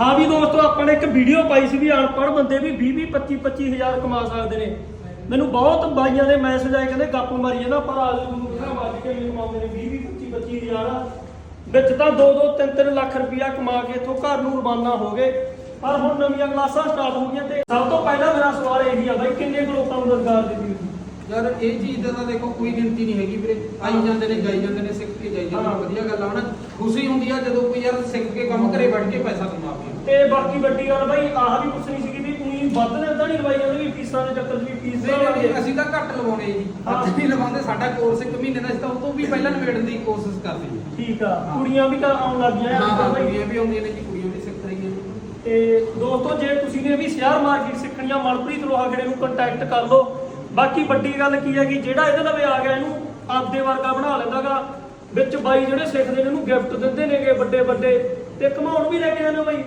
ਹਾਂ ਵੀ ਦੋਸਤੋ, ਆਪਾਂ ਨੇ ਇੱਕ ਵੀਡੀਓ ਪਾਈ ਸੀ ਵੀ ਅਨਪੜ੍ਹ ਬੰਦੇ ਵੀ 20 20 25 25 ਕਮਾ ਸਕਦੇ ਨੇ। ਮੈਨੂੰ ਬਹੁਤ ਬਾਈਆਂ ਦੇ ਮੈਸੇਜ ਆਏ, ਕਹਿੰਦੇ ਗੱਪ ਮਾਰੀ ਜਾਂਦਾ, ਪਰ ਆਲੂ ਨੂੰ ਕਿਹੜਾ ਵੱਜ ਕੇ ਵੀ ਕਮਾਉਂਦੇ ਨੇ 20 20 25 25 ਵਿੱਚ ਤਾਂ 2 2 3 3 ਲੱਖ ਰੁਪਇਆ ਕਮਾ ਕੇ ਇੱਥੋਂ ਘਰ ਨੂੰ ਰਵਾਨਾ ਹੋ ਗਏ। ਪਰ ਹੁਣ ਨਵੀਆਂ ਕਲਾਸਾਂ ਸਟਾਰਟ ਹੋ ਗਈਆਂ ਤੇ ਸਭ ਤੋਂ ਪਹਿਲਾਂ ਮੇਰਾ ਸਵਾਲ ਇਹੀ ਆ ਬਈ, ਕਿੰਨੇ ਕੁ ਲੋਕਾਂ ਨੂੰ ਰੋਜ਼ਗਾਰ ਦਿੱਤੀ ਯਾਰ, ਇਹ ਚੀਜ਼ ਦਾ ਤਾਂ ਦੇਖੋ, ਕੋਈ ਗਿਣਤੀ ਨਹੀਂ ਹੈਗੀ ਵੀਰੇ। ਆਈ ਜਾਂਦੇ ਨੇ ਗਾਈ ਜਾਂਦੇ ਨੇ ਸਿੱਖ ਕੇ ਜਾਈ ਜਾਂਦੇ ਹਾਂ। ਨੇ ਵਧੀਆ ਗੱਲ ਆ ਹਨਾ ਖੁਸ਼ੀ ਹੁੰਦੀ ਆ ਜਦੋਂ ਕੋਈ ਯਾਰ ਸਿੱਖ ਕੇ ਕੰਮ ਘਰੇ ਬੈਠ ਕੇ ਪੈਸਾ ਕਮਾਵੇ ਤੇ ਬਾਕੀ ਵੱਡੀ ਗੱਲ ਬਾਈ ਆਹ ਵੀ ਪੁੱਛਣੀ ਸੀਗੀ ਵੀ ਉਹੀ ਵੱਧ ਨੇ ਤਾਂ ਨਹੀਂ ਲਵਾਈ ਜਾਂਦੇ ਵੀ ਫੀਸਾਂ ਦੇ ਚੱਕਰ 'ਚ ਵੀ ਫੀਸ ਨਹੀਂ ਨਹੀਂ, ਅਸੀਂ ਤਾਂ ਘੱਟ ਲਵਾਉਣੇ ਜੀ ਹਾਂ। ਅੱਜ ਨਹੀਂ ਲਵਾਉਂਦੇ ਸਾਡਾ ਕੋਰਸ ਇੱਕ ਮਹੀਨੇ ਦਾ ਅਸੀਂ ਤਾਂ ਉਹ ਤੋਂ ਵੀ ਪਹਿਲਾਂ ਨਿਬੇੜਨ ਦੀ ਕੋਸ਼ਿਸ਼ ਕਰਦੇ ਠੀਕ ਆ ਹਾਂ। ਕੁੜੀਆਂ ਵੀ ਤਾਂ ਆਉਣ ਲੱਗ ਗਈਆਂ ਹਾਂ ਹਾਂ ਬਾਈ। ਕੁੜੀਆਂ ਵੀ ਆਉਂਦੀਆਂ ਨੇ ਜੀ ਕੁੜੀਆਂ ਵੀ ਸਿੱਖ ਰਹੀਆਂ ਨੇ ਤੇ ਦੋਸਤੋ ਜੇ ਤੁਸੀਂ ਨੇ ਵੀ ਸ਼ੇਅਰ ਮਾਰਕੀਟ ਸਿੱਖਣੀ ਆ ਮਨਪ੍ਰੀਤ ਲੋਹਾਗੜੇ ਨੂੰ ਕੰਟੈਕਟ ਕਰ ਲਓ ਬਾਕੀ ਵੱਡੀ ਗੱਲ ਕੀ ਹੈ ਕਿ ਜਿਹੜਾ ਇਹਦੇ ਲਵੇ ਆ ਗਿਆ ਇਹਨੂੰ ਆਪਦੇ ਵਰਗਾ ਬਣਾ ਲੈਂਦਾਗਾ ਵਿੱਚ ਬਾਈ ਜਿਹੜੇ ਸਿੱਖਦੇ ਨੇ ਇਹਨੂੰ ਗਿਫਟ ਦਿੰਦੇ ਨੇਗੇ ਵੱਡੇ ਵੱਡੇ ਤੇ ਘਮਾਉਣ ਵੀ ਲੈ ਕੇ ਜਾਂਦੇ ਬਾਈ।